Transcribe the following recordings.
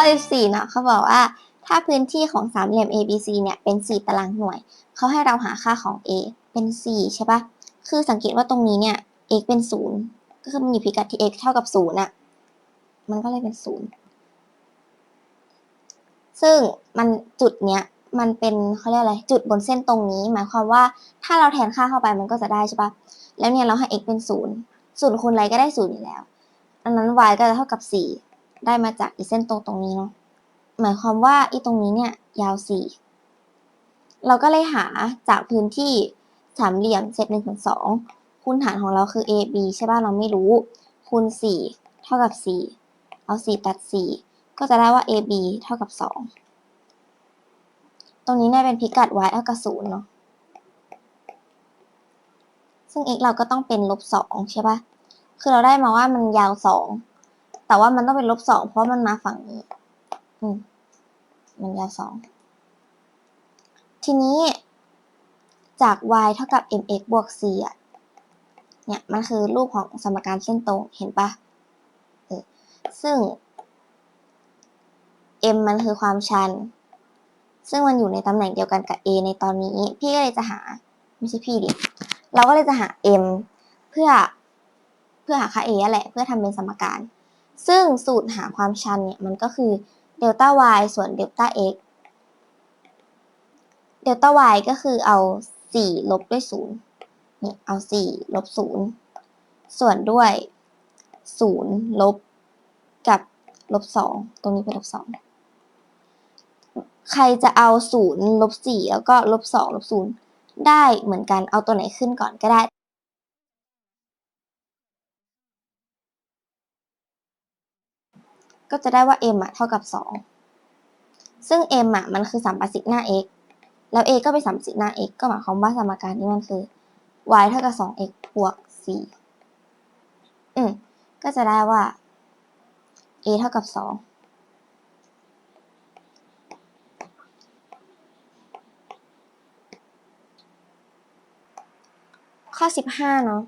ข้อ 14 เนาะเขาบอกว่า ถ้าพื้นที่ของสามเหลี่ยม ABC เนี่ยเป็น 4 ตารางหน่วย เขาให้เราหาค่าของ A เป็น 4 ใช่ปะคือสังเกตว่าตรงนี้เนี่ย x เป็น 0 ก็คือมันอยู่พิกัดที่ x เท่ากับ0น่ะมันก็เลยเป็น 0 ซึ่งมันจุดเนี้ยมันเป็นเขาเรียกอะไร จุดบนเส้นตรงนี้ หมายความว่าถ้าเราแทนค่าเข้าไปมันก็จะได้ใช่ปะแล้วเนี่ยเราให้ x เป็น 0 0คูณอะไรก็ได้ 0 อยู่แล้วดังนั้น y ก็จะเท่ากับ 4 ได้มาจากอีเส้นตรงตรงนี้เนาะหมายความว่าอีตรงนี้เนี่ยยาว 4 เราก็เลยหาจากพื้นที่สามเหลี่ยมเศษ1ส่วน2คูณฐานของเราคือ a b ใช่ป่ะเราไม่รู้ คูณ 4 เท่ากับ 4 เอา 4 ตัด 4 ก็จะได้ว่า a b เท่ากับ 2 ตรงนี้เนี่ยเป็นพิกัด y เท่ากับ0เนาะซึ่ง x เราก็ต้องเป็นลบ2ใช่ป่ะ คือเราได้มาว่ามันยาว 2 แต่ว่ามันต้องเป็นลบ2เพราะมันมาฝั่งนี้ อืม มันยาวสอง ทีนี้จาก y เท่ากับ mx บวก c อะ เนี่ย มันคือรูปของสมการเส้นตรง เห็นปะเออซึ่ง m มันคือความชัน ซึ่งมันอยู่ในตำแหน่งเดียวกันกับ a ในตอนนี้ พี่ก็เลยจะหา ไม่ใช่พี่ดิ เราก็เลยจะหา m เพื่อ เพื่อหาค่า a แหละ เพื่อทำเป็นสมการ ซึ่งสูตรหาความชันเนี่ยมันก็คือเดลต้า y ส่วนเดลต้า x เดลต้า y ก็คือเอา 4 ลบด้วย0นี่เอา 4 ลบ 0 ส่วนด้วย 0 ลบกับลบ 2 ตรงนี้เป็นลบ 2 ใครจะเอา 0 ลบ 4 แล้วก็ลบ 2 ลบ 0 ได้เหมือนกันเอาตัวไหนขึ้นก่อนก็ได้ ก็จะได้ว่า m อะเท่ากับ 2 ซึ่ง m อะมันคือสัมประสิทธิ์หน้า x แล้ว a ก็เป็นสัมประสิทธิ์หน้า x ก็หมายความว่าสมการนี้มันคือ y เท่ากับ 2x บวก 4 อืมก็จะได้ว่า a เท่ากับ 2ข้อ 15 เนาะ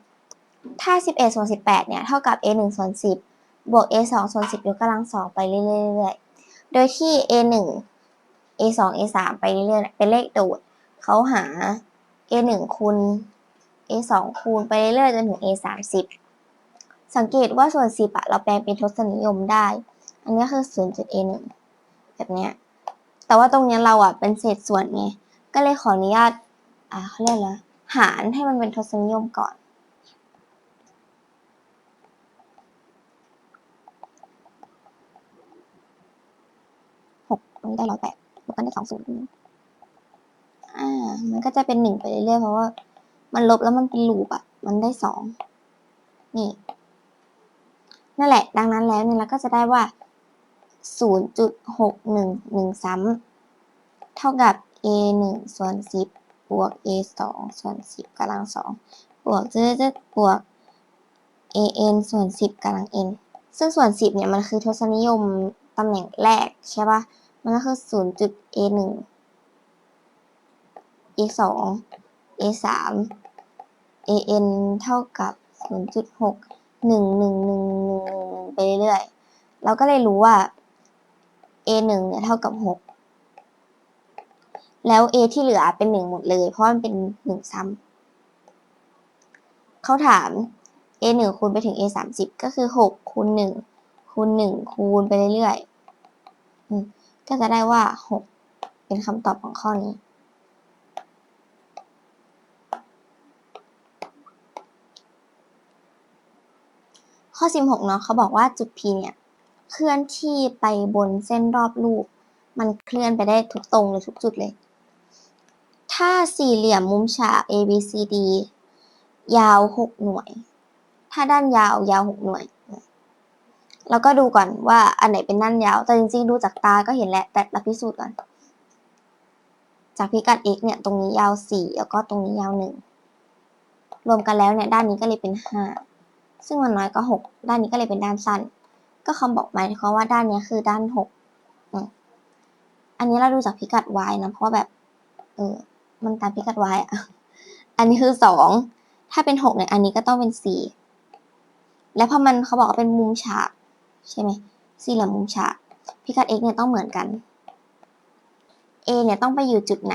ถ้า 11ส่วน18 เนี่ย เท่ากับ a 1ส่วน10 บวก a 2ส่วน10ยกกำลัง2ไปเรื่อยๆโดยที่ a 1 a 2 a 3ไปเรื่อยๆเป็นเลขโดดเขาหา a 1คูณ a 2คูณไปเรื่อยๆจนถึง a 30สังเกตว่าส่วน 10อะเราแปลงเป็นทศนิยมได้ อันนี้คือ 0.a 1แบบเนี้ยแต่ว่าตรงเนี้ยเราอะเป็นเศษส่วนไงก็เลยขออนุญาตอ่าเขาเรียกอะไรหารให้มันเป็นทศนิยมก่อน ตรงนี้ได้ร้อยแปดบวกกันได้สองศูนย์อ่า มันก็จะเป็นหนึ่งไปเรื่อยๆเพราะว่า มันลบแล้วมันเป็นลูปอะ มันได้สองนี่ นั่นแหละ ดังนั้นแล้วเนี่ยเราก็จะได้ว่าศูนย์จุดหกหนึ่งหนึ่งซ้ำเท่ากับ a หนึ่งส่วนสิบบวก a สองส่วนสิบกำลังสองบวกจะจะบวก a n ส่วนสิบกำลัง n ซึ่งส่วนสิบเนี่ยมันคือทศนิยมตำแหน่งแรกใช่ปะ มันก็คือศูนย์จุด a หนึ่ง a สอง a สาม a n เท่ากับศูนย์จุดหกหนึ่งหนึ่งหนึ่งหนึ่งไปเรื่อยๆ เราก็เลยรู้ว่า a หนึ่งเนี่ยเท่ากับหกแล้ว a ที่เหลือเป็นหนึ่งหมดเลย เพราะมันเป็นหนึ่งซ้ำเขาถาม a หนึ่งคูณไปถึง a สามสิบก็คือหกคูณหนึ่งคูณหนึ่งคูณไปเรื่อยๆ ก็จะได้ว่า 6 เป็นคำตอบของข้อนี้ ข้อ 16 เนาะเขาบอกว่าจุด P เนี่ย เคลื่อนที่ไปบนเส้นรอบรูป มันเคลื่อนไปได้ทุกตรงเลยทุกจุดเลย ถ้าสี่เหลี่ยมมุมฉาก A B C D ยาว 6 หน่วย ถ้าด้านยาวยาว 6 หน่วย เราก็ดูก่อนว่าอันไหนเป็นด้านยาว แต่จริงๆดูจากตาก็เห็นแหละ แต่เราพิสูจน์ก่อน จากพิกัด x เนี่ย ตรงนี้ยาว 4 แล้วก็ตรงนี้ยาว 1 รวมกันแล้วเนี่ย ด้านนี้ก็เลยเป็น 5 ซึ่งมันน้อยก็ 6 ด้านนี้ก็เลยเป็นด้านสั้น ก็คำบอกหมายความว่าด้านนี้คือด้าน6อืมอันนี้เราดูจากพิกัด y นะ เพราะว่าแบบ เออ มันตามพิกัด y อะ อันนี้คือ 2 ถ้าเป็น 6เนี่ย อันนี้ก็ต้องเป็น 4 และพอมันเขาบอกว่าเป็นมุมฉาก ใช่ไหมสี่เหลี่ยมมุมฉากพิกัด x เนี่ยต้องเหมือนกัน a เนี่ยต้องไปอยู่จุดไหน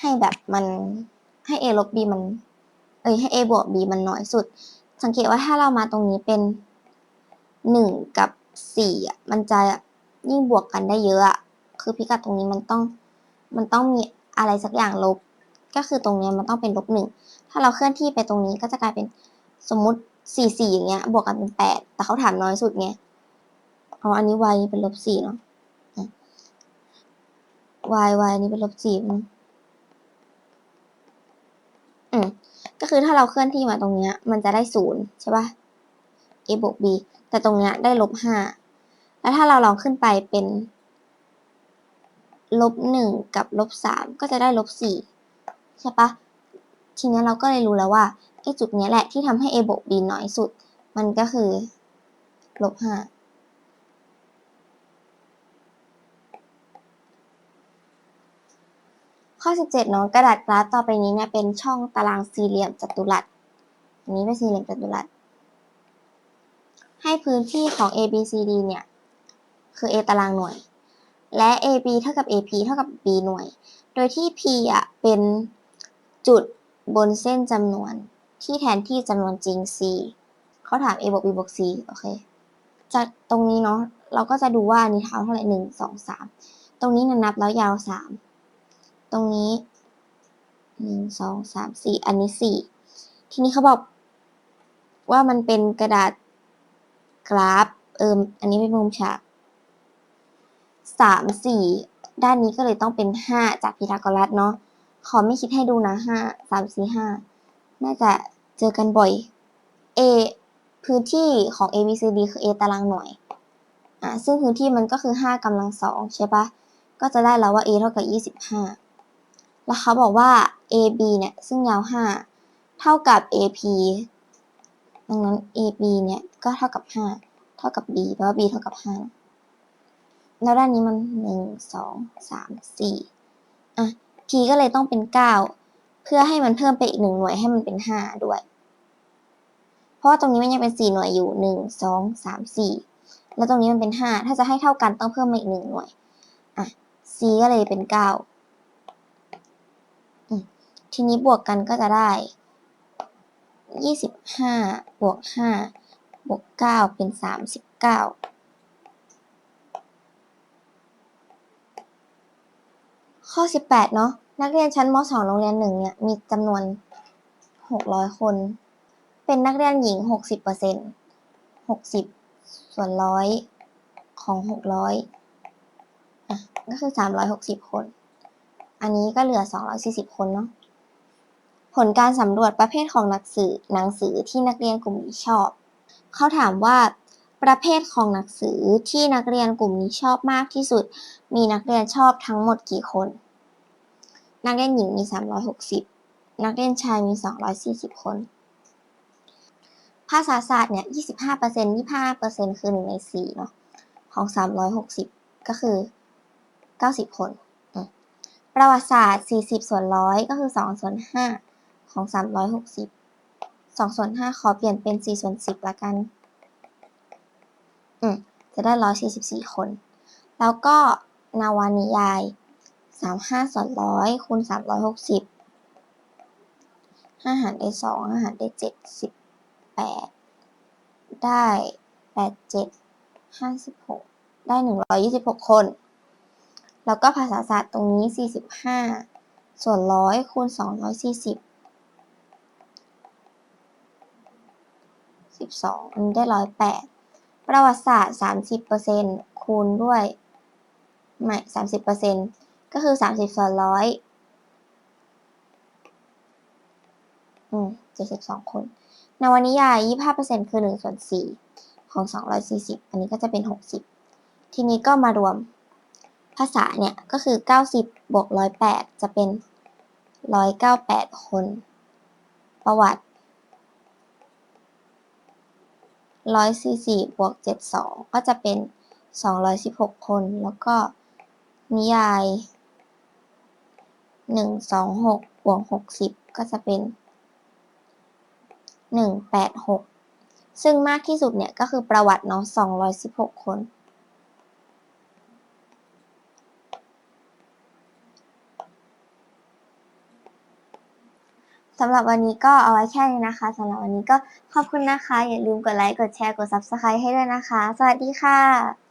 ให้แบบมันให้ a ลบ b มัน เอ้ยให้ a บวก b มันน้อยสุด สังเกตว่าถ้าเรามาตรงนี้เป็นหนึ่งกับสี่อะมันจะยิ่งบวกกันได้เยอะอะคือพิกัดตรงนี้มันต้องมันต้องมีอะไรสักอย่างลบ ก็คือตรงนี้มันต้องเป็นลบหนึ่ง ถ้าเราเคลื่อนที่ไปตรงนี้ก็จะกลายเป็นสมมุติสี่สี่อย่างเงี้ย บวกกันเป็นแปดแต่เขาถามน้อยสุดไงเอ๋ออันนี้ y เป็นลบสี่เนาะ y y อันนี้เป็นลบสี่อืมก็คือถ้าเราเคลื่อนที่มาตรงเนี้ย มันจะได้ศูนย์ใช่ปะ a บวก b แต่ตรงเนี้ยได้ลบห้าแล้วถ้าเราลองขึ้นไปเป็นลบหนึ่งกับลบสามก็จะได้ลบสี่ใช่ปะ ทีนี้เราก็เลยรู้แล้วว่าไอ้จุดนี้แหละที่ทำให้ a บวก b น้อยสุด มันก็คือลบห้าข้อ 17เนาะกระดาษกราฟต่อไปนี้เนี่ยเป็นช่องตารางสี่เหลี่ยมจัตุรัสอันนี้เป็นสี่เหลี่ยมจัตุรัสให้พื้นที่ของ A B C D เนี่ยคือ A ตารางหน่วย และ AB เท่ากับ AP เท่ากับ B หน่วย โดยที่ P อะเป็นจุด บนเส้นจำนวนที่แทนที่จำนวนจริง C เขาถาม A บวก B บวก C โอเค จากตรงนี้เนาะเราก็จะดูว่านี้เท่าเท่าไหร่หนึ่งสองสามตรงนี้นนับแล้วยาวสามตรงนี้หนึ่งสองสามสี่อันนี้สี่ทีนี้เขาบอกว่ามันเป็นกระดาษกราฟเอิมอันนี้เป็นมุมฉากสามสี่ด้านนี้ก็เลยต้องเป็นห้าจากพีทาโกรัสเนาะ ขอไม่คิดให้ดูนะห้าสามสี่ห้าน่าจะเจอกันบ่อย A พื้นที่ของ A B C D คือ A ตารางหน่วย อ่าซึ่งพื้นที่มันก็คือ 5กำลังสองใช่ปะก็จะได้แล้วว่า A เท่ากับ 25 แล้วเขาบอกว่า AB เนี่ย ซึ่งยาว 5 เท่ากับ AP ดังนั้น AB เนี่ย ก็เท่ากับ 5 เท่ากับ B แปลว่า B เท่ากับ 5 แล้วด้านนี้มัน 1 2 3 4 อะ p ก็เลยต้องเป็น 9 เพื่อให้มันเพิ่มไปอีกหนึ่งหน่วยให้มันเป็น 5 ด้วย เพราะว่าตรงนี้มันยังเป็น 4 หน่วยอยู่ 1 2 3 4 แล้วตรงนี้มันเป็น 5 ถ้าจะให้เท่ากันต้องเพิ่มมาอีกหนึ่งหน่วย อะ c ก็เลยเป็น 9ทีนี้บวกกันก็จะได้ 25 บวก 5 บวก 9 เป็น 39 ข้อสิบแปดเนาะนักเรียนชั้นมสองโรงเรียนหนึ่งเนี่ยมีจำนวนหกร้อยคน เป็นนักเรียนหญิงหกสิบเปอร์เซ็นต์หกสิบส่วนร้อยของหกร้อยอะก็คือสามร้อยหกสิบคน อันนี้ก็เหลือสองร้อยสี่สิบคนเนาะผลการสำรวจประเภทของหนังสือหนังสือที่นักเรียนกลุ่มนี้ชอบ เขาถามว่า ประเภทของหนังสือที่นักเรียนกลุ่มนี้ชอบมากที่สุด มีนักเรียนชอบทั้งหมดกี่คน นักเรียนหญิงมีสามร้อยหกสิบนักเรียนชายมีสองร้อยสี่สิบคน ภาษาศาสตร์เนี่ยยี่สิบห้าเปอร์เซ็นต์ยี่ห้าเปอร์เซ็นต์คือหนึ่งในสี่เนาะ ของสามร้อยหกสิบก็คือเก้าสิบคน ประวัติศาสตร์สี่สิบส่วนร้อยก็คือสองส่วนห้าของสามร้อยหกสิบสองส่วนห้าขอเปลี่ยนเป็นสี่ส่วนสิบละกัน จะได้ร้อยสี่สิบสี่คน แล้วก็นาวานิยายสามห้าส่วนร้อยคูณสามร้อยหกสิบห้าหารได้สองห้าหารได้เจ็ดสิบแปดได้แปดเจ็ดห้าสิบหกได้หนึ่งร้อยยี่สิบหกคน แล้วก็ภาษาศาสตร์ตรงนี้สี่สิบห้าส่วนร้อยคูณสองร้อยสี่สิบสิบสองอันนี้ได้ร้อยแประวัติศาสตร์สามสิบเปอร์เซ็นคูณด้วย ไม่สามสิบเปอร์เซ็นต์ก็คือสามสิบส่วนร้อยอืมเจ็ดสิบสองคน นวนิยายยี่ห้าเปอร์เซ็นต์คือหนึ่งส่วนสี่ของสองร้อยสี่สิบอันนี้ก็จะเป็นหกสิบทีนี้ก็มารวมภาษาเนี่ย ก็คือเก้าสิบบวกร้อยแปดจะเป็นร้อยเก้าแปดคน ประวัติ ร้อยสี่สี่บวกเจ็ดสองก็จะเป็นสองร้อยสิบหกคน แล้วก็นิยายหนึ่งสองหกบวกหกสิบก็จะเป็นหนึ่งแปดหกซึ่งมากที่สุดเนี่ยก็คือประวัติเนาะ216 คน สำหรับวันนี้ก็เอาไว้แค่นี้นะคะสำหรับวันนี้ก็ขอบคุณนะคะ อย่าลืมกดไลค์ กดแชร์ กด Subscribe ให้ด้วยนะคะ สวัสดีค่ะ